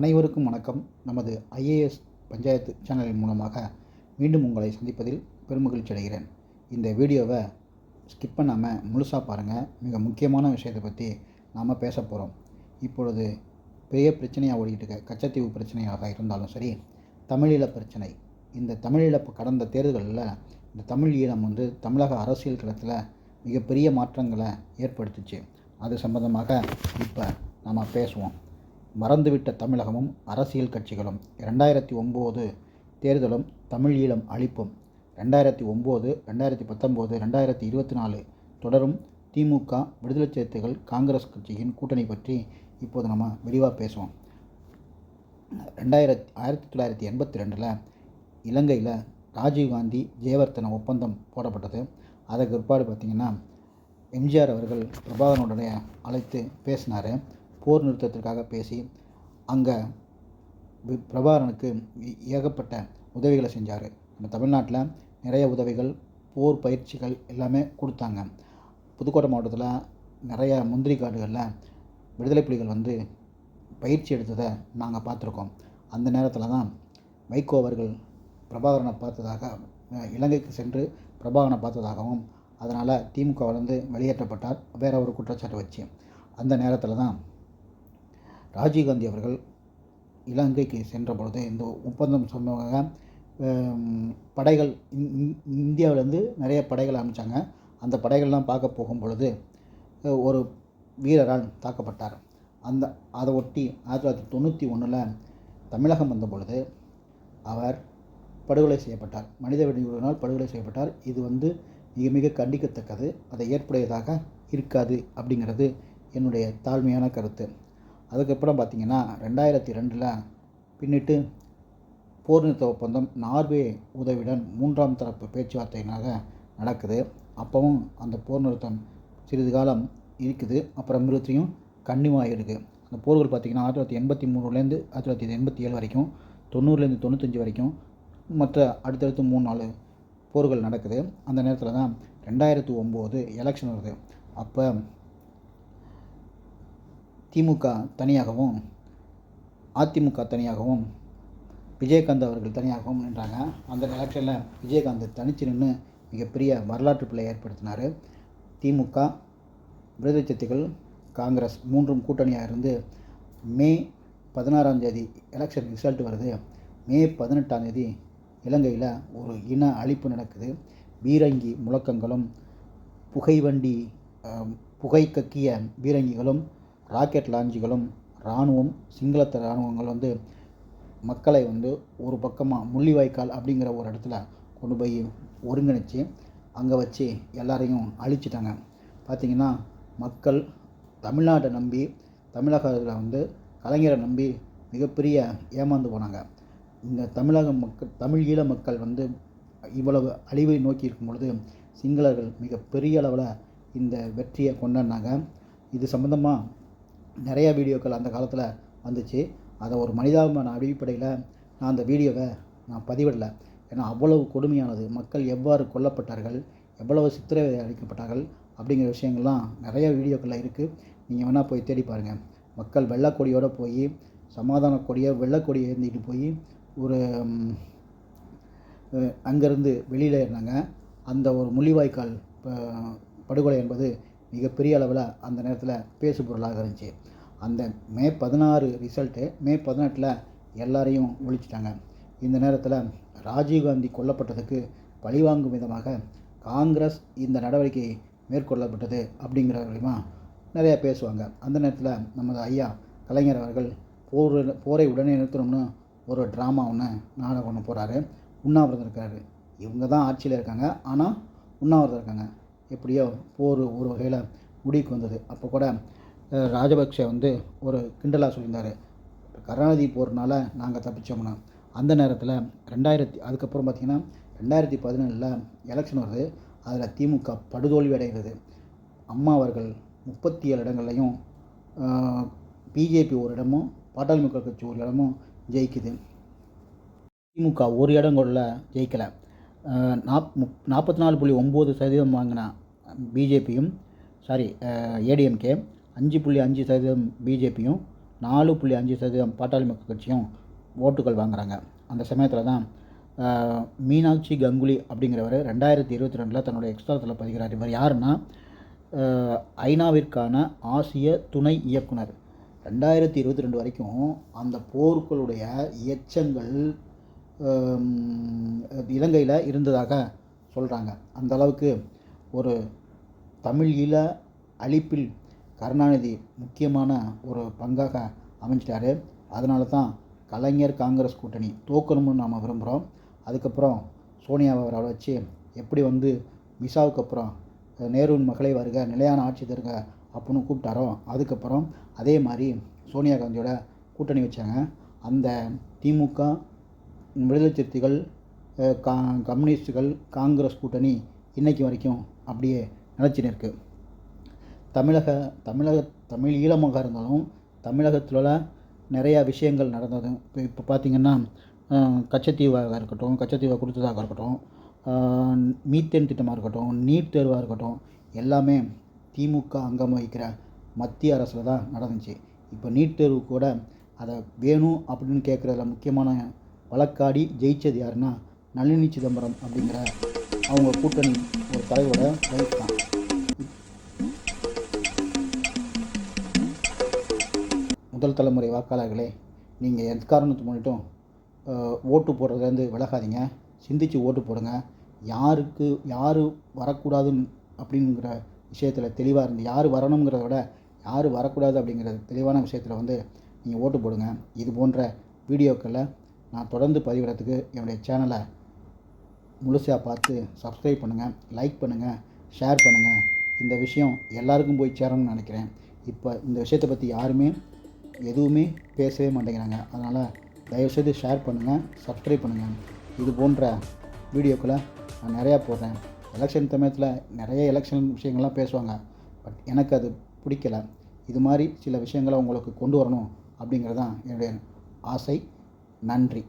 அனைவருக்கும் வணக்கம். நமது ஐஏஎஸ் பஞ்சாயத்து சேனலின் மூலமாக மீண்டும் உங்களை சந்திப்பதில் பெருமகிழ்ச்சி அடைகிறேன். இந்த வீடியோவை ஸ்கிப் பண்ணாமல் முழுசாக பாருங்கள் மிக முக்கியமான விஷயத்தை பற்றி நாம் பேச போகிறோம் இப்பொழுது பெரிய பிரச்சனையாக ஓடிக்கிட்டு இருக்க கச்சத்தீவு பிரச்சனையாக இருந்தாலும் சரி தமிழீழ பிரச்சனை. இந்த தமிழீழ கடந்த தேர்தலில் இந்த தமிழ் ஈழம் வந்து தமிழக அரசியல் களத்தில் மிகப்பெரிய மாற்றங்களை ஏற்படுத்துச்சு. அது சம்பந்தமாக இப்போ நாம் பேசுவோம். மறந்துவிட்ட தமிழகமும் அரசியல் கட்சிகளும். ரெண்டாயிரத்தி ஒம்பது தேர்தலும் தமிழீழம் அழிப்பும். ரெண்டாயிரத்தி ஒம்பது ரெண்டாயிரத்தி பத்தொம்போது ரெண்டாயிரத்தி இருபத்தி நாலு தொடரும் திமுக விடுதலை சிறுத்தைகள் காங்கிரஸ் கட்சியின் கூட்டணி பற்றி இப்போது நம்ம விரிவாக பேசுவோம். ரெண்டாயிரத்தி ஆயிரத்தி தொள்ளாயிரத்தி எண்பத்தி ரெண்டில் இலங்கையில் ராஜீவ்காந்தி ஜெயவர்த்தன ஒப்பந்தம் போடப்பட்டது. அதற்கு பிற்பாடு பார்த்திங்கன்னா எம்ஜிஆர் அவர்கள் பிரபாகரனுடைய அழைத்து பேசினார். போர் நிறுத்தத்திற்காக பேசி அங்கே பிரபாகரனுக்கு ஏகப்பட்ட உதவிகளை செஞ்சார். நம்ம தமிழ்நாட்டில் நிறைய உதவிகள் போர் பயிற்சிகள் எல்லாமே கொடுத்தாங்க. புதுக்கோட்டை மாவட்டத்தில் நிறைய முந்திரி காடுகளில் விடுதலை புலிகள் வந்து பயிற்சி எடுத்ததை நாங்கள் பார்த்துருக்கோம். அந்த நேரத்தில் தான் வைகோ அவர்கள் பிரபாகரனை பார்த்ததாக இலங்கைக்கு சென்று பிரபாகரனை பார்த்ததாகவும் அதனால் திமுகவிலேருந்து வெளியேற்றப்பட்டார். வேற ஒரு குற்றச்சாட்டு வச்சு. அந்த நேரத்தில் தான் ராஜீவ்காந்தி அவர்கள் இலங்கைக்கு சென்ற பொழுது இந்த ஒப்பந்தம் சொன்னவங்க படைகள் இந்- இந்- இந்தியாவிலேருந்து நிறைய படைகள் அமைச்சாங்க அந்த படைகள்லாம் பார்க்க போகும் பொழுது ஒரு வீரரால் தாக்கப்பட்டார். அந்த அதை ஒட்டி ஆயிரத்தி தொள்ளாயிரத்தி தொண்ணூற்றி ஒன்றில் தமிழகம் வந்த பொழுது அவர் படுகொலை செய்யப்பட்டார். மனித வெடிகுறினால் படுகொலை செய்யப்பட்டார். இது வந்து மிக மிக கண்டிக்கத்தக்கது. அதை ஏற்புடையதாக இருக்காது அப்படிங்கிறது என்னுடைய தாழ்மையான கருத்து. அதுக்கப்புறம் பார்த்திங்கன்னா ரெண்டாயிரத்தி ரெண்டில் பின்னிட்டு போர் நிறுத்த ஒப்பந்தம் நார்வே உதவியுடன் மூன்றாம் தரப்பு பேச்சுவார்த்தையினாக நடக்குது. அப்போவும் அந்த போர் நிறுத்தம் சிறிது காலம் இருக்குது. அப்புறம் நிறுத்தியும் கன்னிவாக இருக்குது அந்த போர்கள் பார்த்திங்கன்னா ஆயிரத்தி தொள்ளாயிரத்தி எண்பத்தி மூணுலேருந்து ஆயிரத்தி தொள்ளாயிரத்தி எண்பத்தி ஏழு வரைக்கும் தொண்ணூறுலேருந்து தொண்ணூத்தஞ்சு வரைக்கும் மற்ற அடுத்தடுத்து மூணு நாலு போர்கள் நடக்குது. அந்த நேரத்தில் தான் ரெண்டாயிரத்து ஒம்பது எலெக்ஷன் வருது. அப்போ திமுக தனியாகவும் அதிமுக தனியாகவும் விஜயகாந்த் அவர்கள் தனியாகவும் நின்றாங்க. அந்த எலெக்ஷனில் விஜயகாந்த் தனிச்சு நின்று மிகப்பெரிய வரலாற்று பிள்ளை ஏற்படுத்தினார். திமுக விடுதலை காங்கிரஸ் மூன்றும் கூட்டணியாக இருந்து மே பதினாறாம் தேதி எலெக்ஷன் ரிசல்ட் வருது. மே பதினெட்டாம் தேதி இலங்கையில் ஒரு இன அழிப்பு நடக்குது. பீரங்கி முழக்கங்களும் புகைவண்டி புகை கக்கிய பீரங்கிகளும் ராக்கெட் லாஞ்சுகளும் இராணுவம் சிங்களத்து இராணுவங்கள் வந்து மக்களை வந்து ஒரு பக்கமாக முள்ளிவாய்க்கால் அப்படிங்கிற ஒரு இடத்துல கொண்டு போய் ஒருங்கிணைச்சு அங்கே வச்சு எல்லாரையும் அழிச்சிட்டாங்க. பார்த்திங்கன்னா மக்கள் தமிழ்நாட்டை நம்பி தமிழகத்தில் வந்து கலைஞரை நம்பி மிகப்பெரிய ஏமாந்து போனாங்க. இந்த தமிழக மக்கள் தமிழ் ஈழ மக்கள் வந்து இவ்வளவு அழிவை நோக்கி இருக்கும் பொழுது சிங்களர்கள் மிக பெரிய அளவில் இந்த வெற்றியை கொண்டாடினாங்க. இது சம்மந்தமாக நிறைய வீடியோக்கள் அந்த காலத்தில் வந்துச்சு. அதை ஒரு மனிதாபிமான அடிப்படையில் நான் அந்த வீடியோவை நான் பதிவிடலை. ஏன்னா அவ்வளவு கொடுமையானது. மக்கள் எவ்வாறு கொல்லப்பட்டார்கள் எவ்வளவு சித்திரவதை அளிக்கப்பட்டார்கள் அப்படிங்கிற விஷயங்கள்லாம் நிறைய வீடியோக்களில் இருக்குது நீங்கள் வேணால் போய் தேடி பாருங்கள் மக்கள் வெள்ளைக்கொடியோடு போய் சமாதான கொடியை வெள்ளக்கொடியை ஏந்திட்டு போய் ஒரு அங்கேருந்து வெளியில் இருந்தாங்க அந்த ஒரு முள்ளிவாய்க்கால் ப- படுகொலை என்பது மிகப்பெரிய அளவில் அந்த நேரத்தில் பேசு பொருளாக இருந்துச்சு. அந்த மே பதினாறு ரிசல்ட்டு மே பதினெட்டில் எல்லாரையும் ஒழிச்சிட்டாங்க. இந்த நேரத்தில் ராஜீவ்காந்தி கொல்லப்பட்டதுக்கு பழிவாங்கும் விதமாக காங்கிரஸ் இந்த நடவடிக்கை மேற்கொள்ளப்பட்டது அப்படிங்கிற விஷயமா நிறையா பேசுவாங்க. அந்த நேரத்தில் நமது ஐயா கலைஞர் அவர்கள் போர் போரை உடனே நிறுத்தணும்னு ஒரு ட்ராமா ஒன்று நாடகம் ஒன்று போகிறாரு உண்ணாவிரதம் இருக்கிறாரு. இவங்க தான் ஆட்சியில் இருக்காங்க. ஆனால் உண்ணாவிரதம் இருக்காங்க. எப்படியோ போர் ஒரு வகையில் முடிவுக்கு வந்தது. அப்போ கூட ராஜபக்ஷ வந்து ஒரு கிண்டலாக சொல்லியிருந்தார். கருணாநிதி போகிறனால நாங்கள் தப்பிச்சோம்னா. அந்த நேரத்தில் ரெண்டாயிரத்தி அதுக்கப்புறம் பார்த்திங்கன்னா ரெண்டாயிரத்தி பதினேழில் எலெக்ஷன் வருது. அதில் திமுக படுதோல்வி அடைகிறது. அம்மா அவர்கள் முப்பத்தி ஏழு இடங்கள்லையும் பிஜேபி ஒரு இடமும் பாட்டாளி மக்கள் கட்சி ஒரு இடமும் ஜெயிக்குது. திமுக ஒரு இடம் கூட ஜெயிக்கலை. நாப் முப் நாற்பத்தி நாலு புள்ளி ஒம்பது சதவீதம் வாங்கின பிஜேபியும் சாரி ஏடிஎம்கே அஞ்சு புள்ளி அஞ்சு சதவீதம் பிஜேபியும் நாலு புள்ளி அஞ்சு சதவீதம் பாட்டாளி மக்கள் கட்சியும் ஓட்டுகள் வாங்குறாங்க. அந்த சமயத்தில் தான் மீனாட்சி கங்குலி அப்படிங்கிறவர் ரெண்டாயிரத்தி இருபத்தி ரெண்டில் தன்னுடைய எக்ஸ்ட்ராத்தில் பதிகிறார். இவர் யாருன்னா ஐநாவிற்கான ஆசிய துணை இயக்குனர். ரெண்டாயிரத்தி இருபத்தி ரெண்டு வரைக்கும் அந்த போர்களுடைய எச்சங்கள் இலங்கையில் இருந்ததாக சொல்கிறாங்க அந்த அளவுக்கு ஒரு தமிழ் ஈழ அழிப்பில் கருணாநிதி முக்கியமான ஒரு பங்காக அமைஞ்சிட்டாரு. அதனால தான் கலைஞர் காங்கிரஸ் கூட்டணி தோக்கணும்னு நாம் விரும்புகிறோம் அதுக்கப்புறம் சோனியாவை அவரை வச்சு எப்படி வந்து மிசாவுக்கு அப்புறம் நேருவின் மகளை வருக நிலையான ஆட்சி தருக அப்படின்னு கூப்பிட்டாரோ அதுக்கப்புறம் அதே மாதிரி சோனியா காந்தியோட கூட்டணி வச்சாங்க. அந்த திமுக விடுதலை சிறுத்தைகள் கா கம்யூனிஸ்டுகள் காங்கிரஸ் கூட்டணி இன்றைக்கு வரைக்கும் அப்படியே நிலச்சின்னு இருக்குது தமிழக தமிழக தமிழ் ஈழமாக இருந்தாலும் தமிழகத்தில் நிறையா விஷயங்கள் நடந்தது. இப்போ இப்போ பார்த்திங்கன்னா கச்சத்தீவாக இருக்கட்டும் கச்சத்தீவை கொடுத்ததாக இருக்கட்டும் மீத்தேன் திட்டமாக இருக்கட்டும் நீட் தேர்வாக இருக்கட்டும் எல்லாமே திமுக அங்கம் வகிக்கிற மத்திய அரசில் தான் நடந்துச்சு. இப்போ நீட் தேர்வு கூட அதை வேணும் அப்படின்னு கேட்குறதுல முக்கியமான வழக்காடி ஜெயிச்சது யாருன்னா நளினி சிதம்பரம் அப்படிங்கிற அவங்க கூட்டணி ஒரு தலைவரோட ஒய்ஃப் தான் முதல் தலைமுறை வாக்காளர்களே நீங்கள் எந்த காரணத்தை முன்னிட்டும் ஓட்டு போடுறதுலேருந்து விலகாதீங்க. சிந்திச்சு ஓட்டு போடுங்க. யாருக்கு யார் வரக்கூடாதுன்னு அப்படிங்கிற விஷயத்தில் தெளிவாக இருந்து யார் வரணுங்கிறத விட யார் வரக்கூடாது அப்படிங்கிற தெளிவான விஷயத்தில் வந்து நீங்கள் ஓட்டு போடுங்க. இது போன்ற வீடியோக்களை நான் தொடர்ந்து பதிவிடறதுக்கு என்னுடைய சேனலை முழுசாக பார்த்து சப்ஸ்கிரைப் பண்ணுங்கள் லைக் பண்ணுங்கள் ஷேர் பண்ணுங்கள் இந்த விஷயம் எல்லாருக்கும் போய் சேரணும்னு நினைக்கிறேன். இப்போ இந்த விஷயத்தை பற்றி யாருமே எதுவுமே பேசவே மாட்டேங்கிறாங்க. அதனால் தயவுசெய்து ஷேர் பண்ணுங்கள் சப்ஸ்கிரைப் பண்ணுங்கள் இது போன்ற வீடியோக்களை நான் நிறையா போடுறேன். எலெக்ஷன் சமயத்தில் நிறைய எலெக்ஷன் விஷயங்கள்லாம் பேசுவாங்க. பட் எனக்கு அது பிடிக்கல. இது மாதிரி சில விஷயங்களை உங்களுக்கு கொண்டு வரணும் அப்படிங்கிறது தான் என்னுடைய ஆசை. நன்றி.